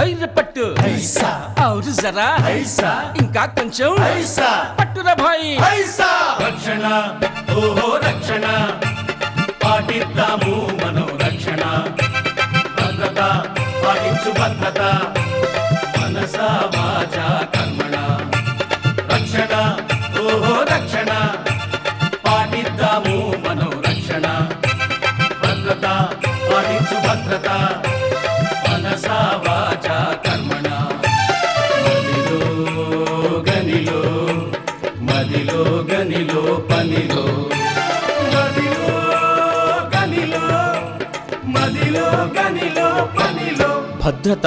పైరు పట్టు ఐసా అవును జరా. ఇంకా కొంచెం. పట్టురా భాయ్ రక్షణ. ఓహో రక్షణ. పాటిద్దాము మనో రక్షణ భద్రత పాటించు భద్రత. మనస వాచ కర్మణ. రక్షణ. ఓహో రక్షణ. పాటిద్దాము మనో రక్షణ భద్రత పాటించు భద్రత. మనస భద్రత.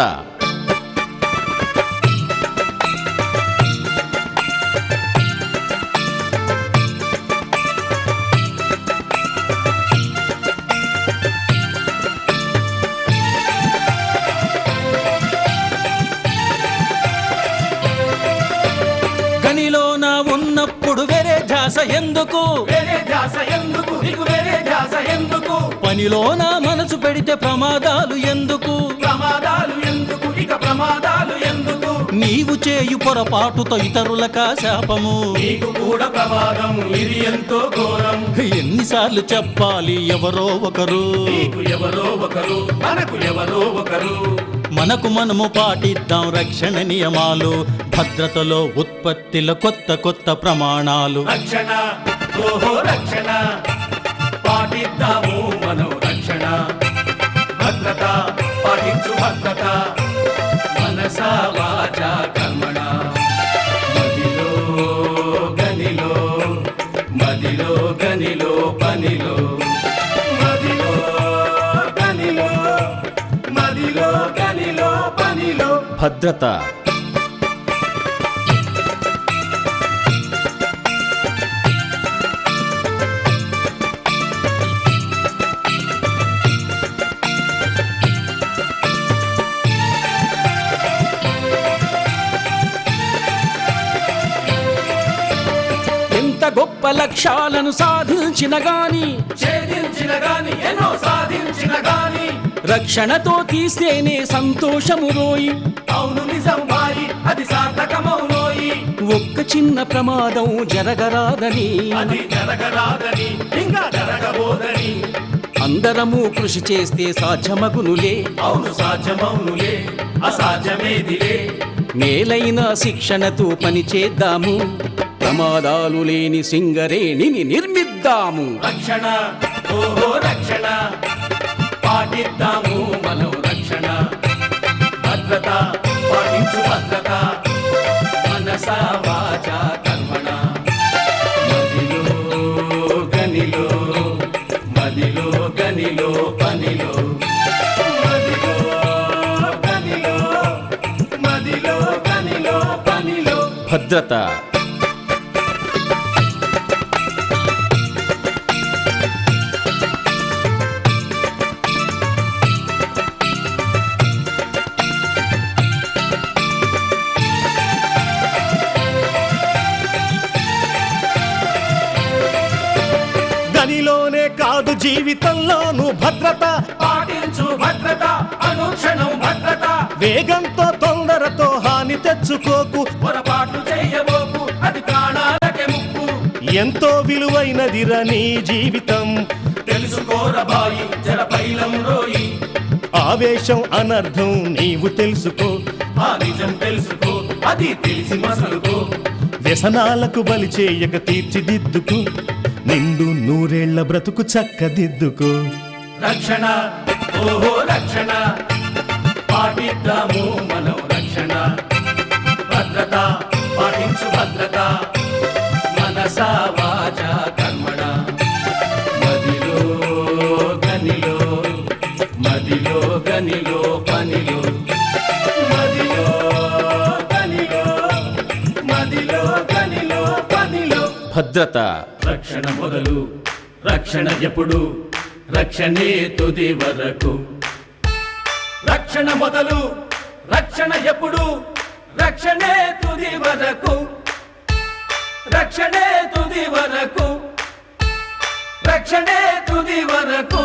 ఎందుకు? వేరే ధ్యాస ఎందుకు? నీకు వేరే ధ్యాస ఎందుకు? పనిలోన మనసు పెడితే ప్రమాదాలు ఎందుకు? ప్రమాదాలు ఎందుకు? ఇక ప్రమాదాలు ఎందుకు? నీవు చేయు పొరపాటుతో ఇతరులక శాపము. నీకు కూడా ప్రమాదం ఇది ఎంతో ఘోరం. ఎన్నిసార్లు చెప్పాలి ఎవరో ఒకరు. నీకు ఎవరో ఒకరు మనకు ఎవరో ఒకరు. మనకు మనము పాటిద్దాం రక్షణ నియమాలు భద్రతలో ఉత్పత్తిలో కొత్త కొత్త ప్రమాణాలు. రక్షణ ఓహో రక్షణ పాటిద్దాము మనం రక్షణ. భద్రత పాటించు భద్రత భద్రత. గొప్ప లక్ష్యాలను సాధించిన గాని ఛేదించిన గాని ఎన్నో రక్షణతో తీస్తేనే సంతోషము రోయి. అవును నిజం బాయి అది సార్థకమౌనోయి ఒక్క చిన్న ప్రమాదం జరగరాదని. అది జరగరాదని ఇంకా జరగబోదని. అందరము కృషి చేస్తే సాధ్యమగునులే. అవును సాధ్యమౌనులే అసాధ్యమేదిలే. మేలైన శిక్షణతో పనిచేద్దాము ప్రమాదాలు లేని సింగరేణిని నిర్మిద్దాము. రక్షణ ఓహో రక్షణ. పాటిద్దాము మనం రక్షణ. భద్రత పాటించు భద్రత. మనస వాచ కర్మణ. మదిలో గనిలో మదిలో గనిలో పనిలో. మదిలో గనిలో మదిలో గనిలో పనిలో. భద్రత. గనిలోనే కాదు జీవితంలోను భద్రత. పాటించు భద్రత అనుక్షణం భద్రత. వేగంతో తొందరతో హాని తెచ్చుకోకు. పొరపాటు చెయ్యబోకు అది ప్రాణాలకే ముప్పు. ఎంతో విలువైనదిరా నీ జీవితం. తెలుసుకోరబాయి జలపైలం రోయి. ఆవేశం అనర్థం నీవు తెలుసుకో. ఆ నిజం తెలుసుకో అది తెలిసి మసలుకో. వ్యసనాలకు బలి చేయక తీర్చిదిద్దుకు. నిండు నూరేళ్ళ బ్రతుకు చక్కదిద్దుకో. రక్షణ ఓహో రక్షణ. పాటిద్దాము మనం రక్షణ భద్రత పాటించు భద్రత. భద్రత. రక్షణ మొదలు రక్షణ ఎప్పుడు రక్షణే తుది వరకు. రక్షణ మొదలు రక్షణ ఎప్పుడు రక్షణే తుది వరకు. రక్షణే తుది వరకు. రక్షణే తుది వరకు.